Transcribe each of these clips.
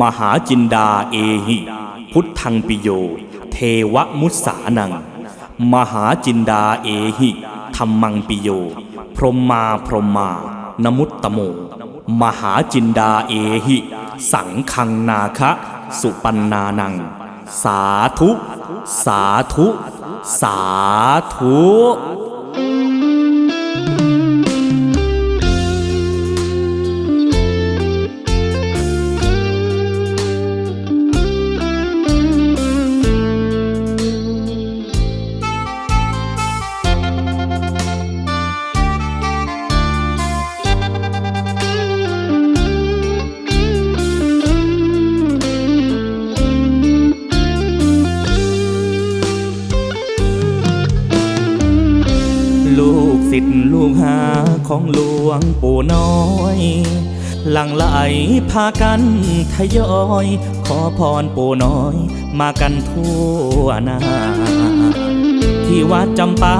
มหาจินดาเอหิ พุทธังปิโย เทวมุสสานัง มหาจินดาเอหิธรรมังปิโย พรหมมาพรหมมานมุตตโม มหาจินดาเอหิ สังคังนาคะสุปันนานัง สาธุ สาธุ สาธุ ลูกศิษย์ลูกหาของหลวงปู่น้อย หลังไหลพากันทยอย ขอพรปู่น้อย มากันทั่วหน้าที่วัดจำปา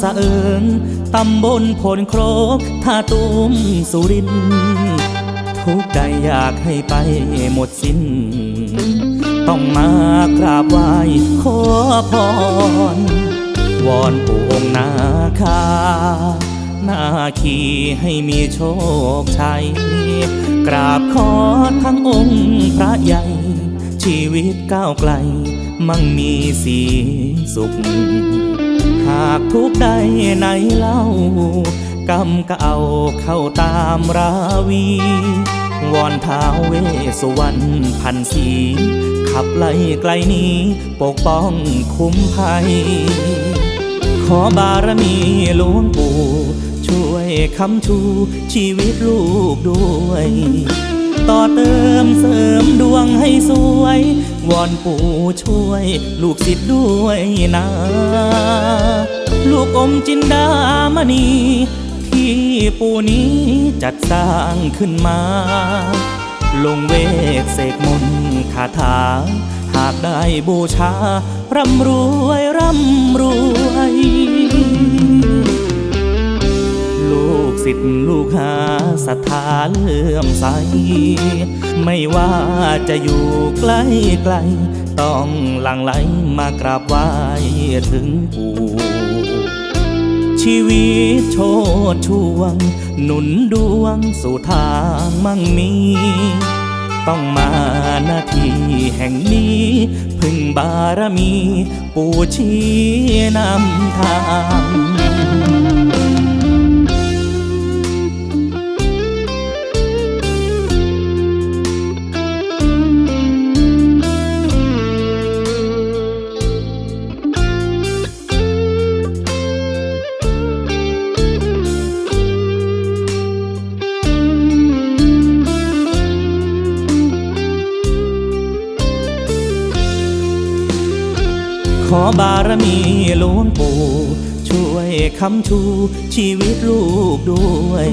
สะเอิงตำบลพลโครกท่าตุ้มสุริน ทุกใดอยากให้ไปหมดสิ้น ต้องมากราบไหว้ขอพร วอนปู่องค์นาคาหน้าคีให้มีโชคชัย กราบขอทั้งองค์พระใหญ่ ชีวิตก้าวไกล มั่งมีสีสุข หากทุกใดไหนเล่ากรรมก็เอาเข้าตามราวี วอนท้าเวสวรรณพันสีขับไล่ไกลหนี้ ปกป้องคุ้มภัย ขอบารมีหลวงปู่ช่วยคำชูชีวิตลูกด้วย ต่อเติมเสริมดวงให้สวย วอนปู่ช่วยลูกศิษย์ด้วยนะ ลูกอมจินดามณี ที่ปู่นี้จัดสร้างขึ้นมา ลงเวทเสกมนต์คาถาากได้บูชา ร่ำรวยร่ำรวย ลูกศิษย์ลูกหาศรัทธาเลื่อมใส ไม่ว่าจะอยู่ใกล้ไกล ต้องหลั่งไหลมากราบไหว้ถึงปู่ชีวิตโชดช่วง หนุนดวงสู่ทางมั่งมี ต้องมาหน้าที่แห่งนี้ พึ่งบารมี ปู่ชี้นำทาง อบารมีหลวงปู่ ช่วยคำชูชีวิตลูกด้วย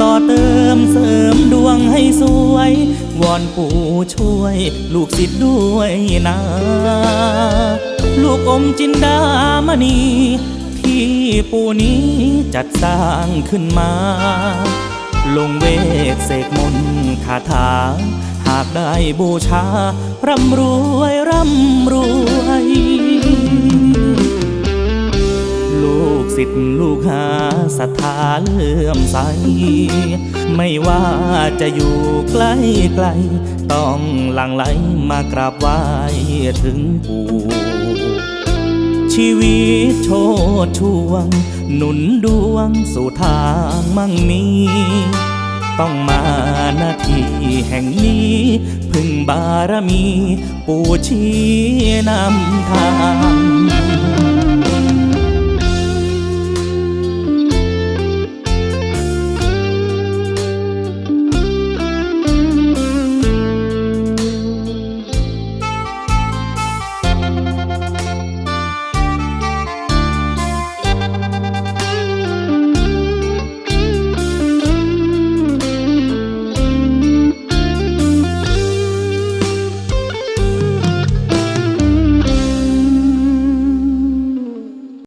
ต่อเติมเสริมดวงให้สวย วอนปู่ช่วยลูกศิษย์ด้วยนะ ลูกอมจินดามณีที่ปู่นี้จัดสร้างขึ้นมา ลงเวทเสกมนต์คาถา หากได้บูชา ร่ำรวยร่ำ ษย์ลูกหาศรัทธาเลื่อมใส ไม่ว่าจะอยู่ใกล้ไกล ต้องหลั่งไหลมากราบไหว้ถึงปู่ชีวิตโชดช่วง หนุนดวงสู่ทางมั่งมีต้องมาหน้าที่แห่งนี้ พึ่งบารมี ปู่ชี้นำทาง